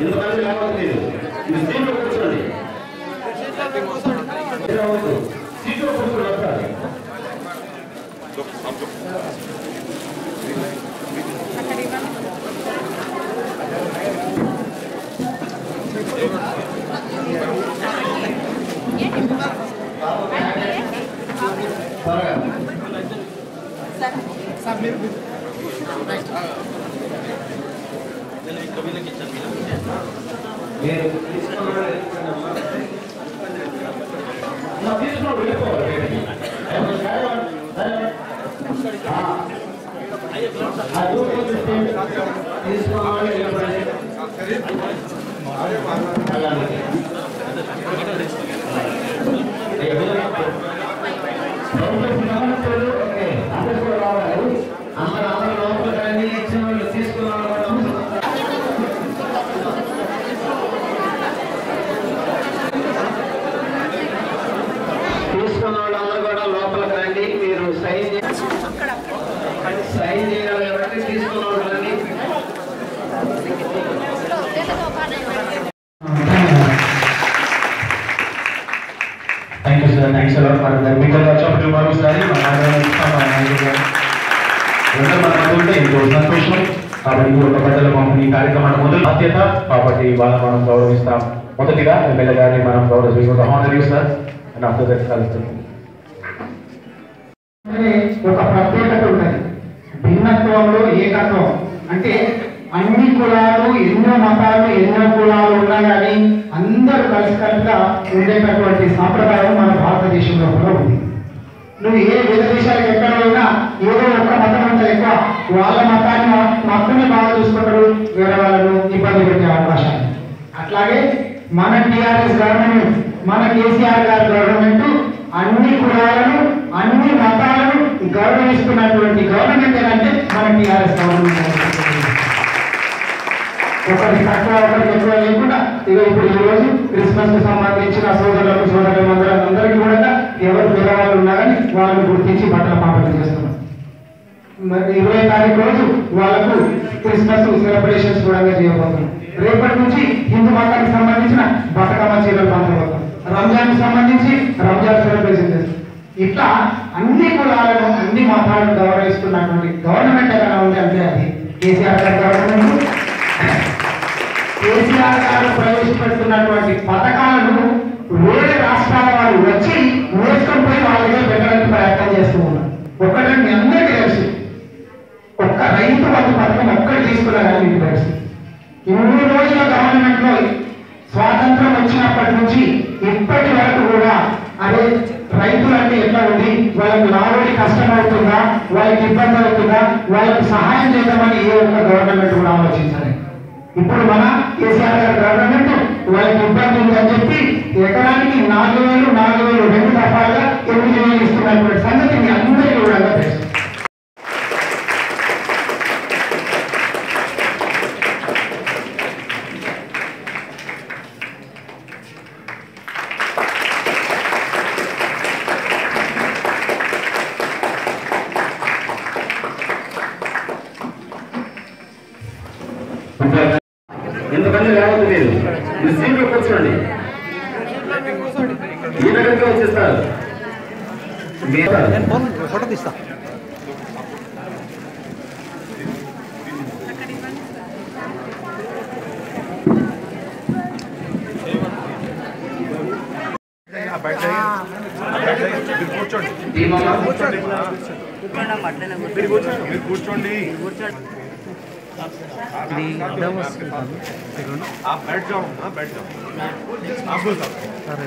ఎందుకంటే లేవలేదు ఇది సీట్లో కూర్చోండి సీట్లో కూర్చోండి వస్తారు సార్ మీరు తీసుకోవాలి తీసుకున్నాడు వెళ్ళిపోవాలి బయటికి. ఆ దూరం తీసుకోవాలి వెళ్ళిపోవాలి. అలాగే. ప్రభుత్వం గమనించారు. ఓకే. అందరూ కూడా రావాలి. అందరూ అందరూ లోపలికి రండి. ఇచ్చిన వాళ్ళు తీసుకున్న వాళ్ళు తీసుకున్న వాళ్ళందరూ కూడా లోపలికి రండి మీరు సైన్ చే- సైన్ చేయాలి కాబట్టి తీసుకున్న వాళ్ళని thank you sir thanks a lot for that మీకు వచ్చినప్పుడు మరోసారి మన నాయకుడు ఇస్తాం, మన నాయకుడు గారు. అందరూ మన మధ్య ఉంటే ఇంకో సంతోషం. కాబట్టి ఈ యొక్క ప్రజల పంపిణీ కార్యక్రమాన్ని మొదలు బాధ్యత. కాబట్టి వాళ్ళని మనం గౌరవిస్తాం. మొదటిగా ఎమ్మెల్యే గారిని మనం గౌరవిస్తాం. Honour sir and after that కలుస్తుంది అనే ఒక ప్రత్యేకత ఉన్నది భిన్నత్వంలో ఏకత్వం. అంటే అన్ని కులాలు ఎన్నో మతాలు ఎన్నో కులాలు ఉన్నా కానీ అందరూ కలిసికట్టుగా ఉండేటటువంటి సాంప్రదాయం మన భారతదేశంలో కూడా ఉంది. నువ్వు ఏ వేద దేశాలకు ఎక్కడ పోయినా ఏదో ఒక్క మతం ఉంటుంది ఎక్కువ. వాళ్ళ మతాన్ని మాత్రమే బాగా చూసుకుంటారు వేరే వాళ్ళను ఇబ్బంది పెట్టే అవకాశాలు. అట్లాగే మన టిఆర్ఎస్ గవర్నమెంట్ మన కేసీఆర్ గారి గవర్నమెంట్ అన్ని కులాలను అన్ని మతాలను గౌరవిస్తున్నటువంటి గవర్నమెంట్ ఏంటంటే మన టీఆర్ఎస్ గవర్నమెంట్ ఒకటి తక్కువ ఒకటి ఎక్కువ లేకుండా ఇక ఇప్పుడు ఈ రోజు క్రిస్మస్కు సంబంధించిన సోదరులకు సోదరులు అందరికీ కూడా ఎవరు పేదవాళ్ళు ఉన్నా కానీ వాళ్ళని గుర్తించి బట్టల పంపిణీ చేస్తున్నాం ఇరవై తారీఖు రోజు వాళ్ళకు క్రిస్మస్ సెలబ్రేషన్స్ కూడా చేయబోతున్నాం రేపటి నుంచి హిందూ మతానికి సంబంధించిన బతుకమ్మ చీరలు పంపబోతున్నాం రంజాన్ సంబంధించి రంజాన్ సెలబ్రేషన్ చేస్తాం ఇట్లా అన్ని కులాలను అన్ని మతాలను గౌరవిస్తున్నటువంటి గవర్నమెంట్ ఎలా ఉంది అంటే అది కేసీఆర్ గారి గవర్నమెంట్. కేసీఆర్ గారు ప్రవేశపెడుతున్నటువంటి పథకాలను వేరే రాష్ట్రాల వారు వచ్చి నేర్చుకొని పోయి వాళ్ళ దగ్గర పెట్టడానికి ప్రయత్నం చేస్తూ ఉన్నారు. ఒకటి మీ అందరికీ తెలుసు ఒక్క రైతు బంధు పథకం ఒక్కటి తీసుకున్నారని మీకు తెలుసు. ఇన్ని రోజుల గవర్నమెంట్లో స్వాతంత్రం వచ్చినప్పటి నుంచి ఇప్పటి వరకు కూడా అదే రైతులు అంటే ఎట్లా ఉంది వాళ్ళకి లాభడి కష్టం అవుతుందా? వాళ్ళకి ఇబ్బంది అవుతుందా? వాళ్ళకి సహాయం చేద్దామని ఏ ఒక్క గవర్నమెంట్ కూడా ఆలోచించాలి ఇప్పుడు మన కేసీఆర్ గారి గవర్నమెంట్ వాళ్ళకి ఇబ్బంది ఉందని చెప్పి ఎకరానికి నాలుగు వేలు నాలుగు వేలు రెండు దఫాలుగా ఎనిమిది వేలు ఇస్తున్నటువంటి సంగతి మీ అందరికీ కూర్చోండి మీరు? మీ సీట్లో కూర్చోండి. ఈ దగ్గరికి వచ్చేస్తారు. ఫోటో తీస్తా. కూర్చోండి మీరు కూర్చోండి. आप बैठ సరే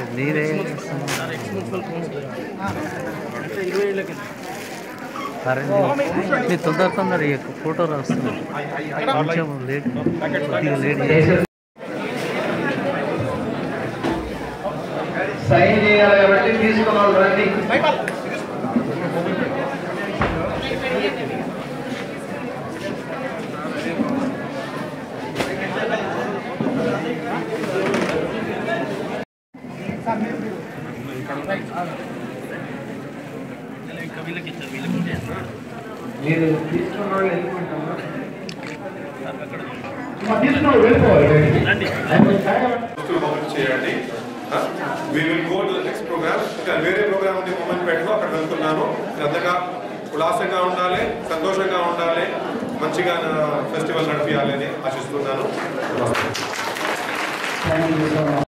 ఫోటో రాస్తున్నారు. కొంచెం లేట్ లేట్ సైన్ చేయాలి కాబట్టి రండి. తీసుకున్న వాళ్ళు రండి మీరు తీసుకున్న వాళ్ళు వెళ్ళుకుంటామా తీసుకున్న వెళ్ళిపోవాలి బయటికి. ఆయన జాగ్రత్త. వస్తువులు పంపిణీ చేయండి. We will go to next programme ఇంకా వేరే ప్రోగ్రామ్ ఉంది మూమెంట్ పెట్టు అక్కడ వెళ్తున్నాను. శ్రద్ధగా ఉల్లాసంగా ఉండాలి సంతోషంగా ఉండాలి మంచిగా ఫెస్టివల్ నడిపించాలని ఆశిస్తున్నాను.